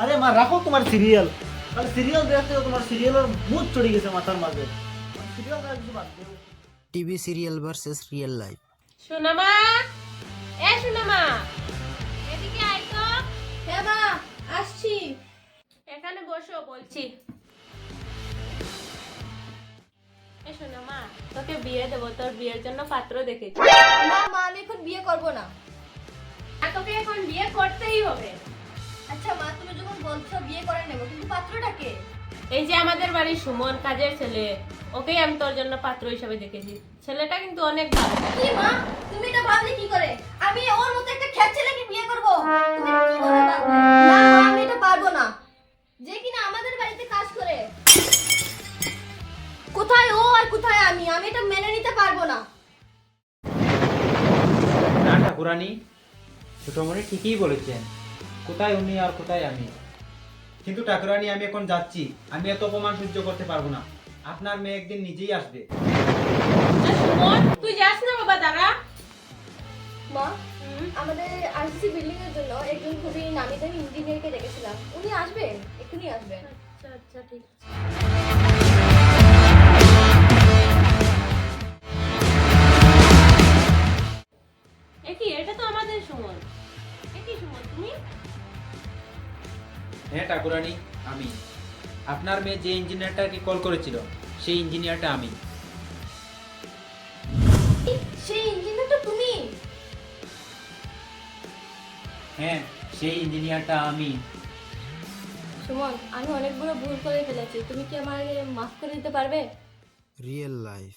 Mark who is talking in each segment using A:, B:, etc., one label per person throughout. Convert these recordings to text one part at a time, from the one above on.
A: আরে মা রাখো তোমার সিরিয়াল খালি সিরিয়াল দেখতে তোমার সিরিয়ালের ভূত চড়ে গেছে মাথার মাঝে। সিরিয়াল দেখা কিছু বাদ দেও
B: TV serial versus real life
C: সোনামা এ সোনামা এদিকে আয় তো।
D: হ্যাঁ মা আসছি।
C: এখানে বসো বলছি। সোনামা তোকে বিয়ে দেবো তোর বিয়ের জন্য পাত্র দেখেছি।
D: না মা আমি এখন বিয়ে করব না।
C: আর তোকে এখন বিয়ে করতেই হবে।
D: আচ্ছা মা তুমি যখন বলছো বিয়ে করে নেব কিন্তু পাত্রটাকে
C: এই যে আমাদের বাড়ির সুমন কাজের ছেলে ওকেই আমি তোর জন্য পাত্র হিসাবে দেখেছি। ছেলেটা কিন্তু অনেক ভালো।
D: কি মা? তুমি এটা ভাবলে কি করে? আমি ওর মতো একটা খ্যাত ছেলেকে বিয়ে করব? তুমি কি করে ভাবলে? না মা আমি এটা পারব না। যে কিনা আমাদের বাড়িতে কাজ করে। কোথায় ও আর কোথায় আমি? আমি এটা মেনে নিতে পারব না।
E: না ঠাকুরানি ছোটমণি ঠিকই বলেছেন। কোথায় উনি আর কোথায় আমি? কিন্তু ঠাকুরানি আমি এখন যাচ্ছি। আমি এত অপমান সহ্য করতে পারব না। আপনার মেয়ে একদিন নিজেই আসবে।
C: তুই যাস না বাবা দাঁড়া।
D: মা আমাদের আরসিসি বিল্ডিং এর জন্য একজন খুবই নামি দামি ইঞ্জিনিয়ারকে ডেকেছিলাম উনি আসবেন এক্ষুনি আসবেন
C: আচ্ছা আচ্ছা ঠিক আছে। এটা তো আমাদের সুমন। এ কি সুমন তুমি?
E: হ্যাঁ ঠাকুরানি আমি। আপনার মেয়ে যে ইঞ্জিনিয়ারটাকে কল করেছিল সেই ইঞ্জিনিয়ারটা আমি।
D: সেই ইঞ্জিনিয়ারটা তুমি?
E: হ্যাঁ সেই ইঞ্জিনিয়ারটা আমি।
D: সুমন আমি অনেক বড় ভুল করে ফেলেছি। তুমি কি আমাকে মাফ করে দিতে পারবে?
B: রিয়েল লাইফ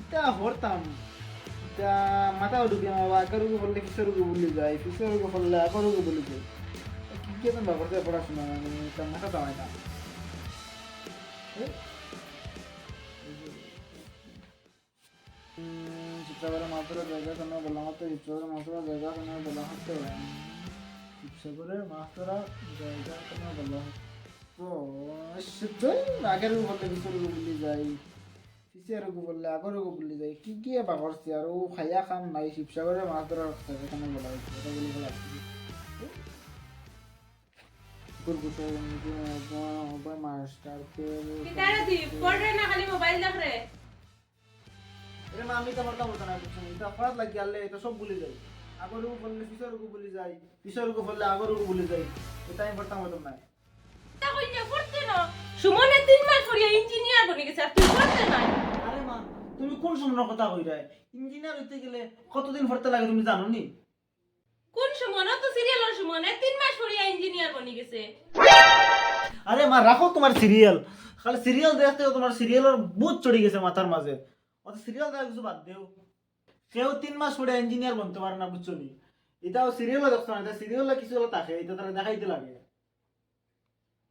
A: এটা হরতাম। এটা মাথা ঢুকে মা আকারুকে বললে কিশোরকে বলে যায় কিশোরকে বললে আকারুকে বলে যায়? কি কি তুমি ব্যাপারটা পড়াশোনা মানে এটা মাথা দামায় না। শিক্ষাগরের মাত্র জায়গা কেন বলা হতো শিক্ষাগরের মাত্র জায়গা কেন বলা হতো শিক্ষাগরের মাত্র জায়গা কেন বলা আগের বললে কিশোরকে বলে যায়? পিছিয়ারকু বললে আগরকু বলে যায় কি কি বা করছে আর ও খাইয়া খাম নাই শিবসাগরের মাছ ধরা এখানে বলা হয়েছে এটা বলে বলা হচ্ছে
C: না
A: আমি না? এটা এটা সব ভুলে যাই বললে পিছরকু যাই পিছরকু বললে যাই এটা আমি পড়তাম না
C: তা পড়তে না? সুমনের তিন মাস পড়িয়া ইঞ্জিনিয়ার বনে গেছে আর তুই পড়তে নাই।
A: আরে মা তুমি কোন সময়ের কথা কই রায় ইঞ্জিনিয়ার হইতে গেলে কতদিন পড়তে লাগে তুমি জানো নি
C: কোন সুমন ও তো সিরিয়ালের সুমন এ তিন মাস পড়িয়া ইঞ্জিনিয়ার বনে গেছে।
A: আরে মা রাখো তোমার সিরিয়াল। খালি সিরিয়াল দেখতে তোমার সিরিয়ালের বুধ চড়ে গেছে মাথার মাঝে। অত সিরিয়াল দেখা কিছু বাদ দেও। কেউ তিন মাস পরে ইঞ্জিনিয়ার বনতে পারে না বুঝছ নি? এটাও সিরিয়ালও দেখছ না এটা সিরিয়ালে কিছু হলো তাকে এটা তাহলে দেখাইতে লাগে।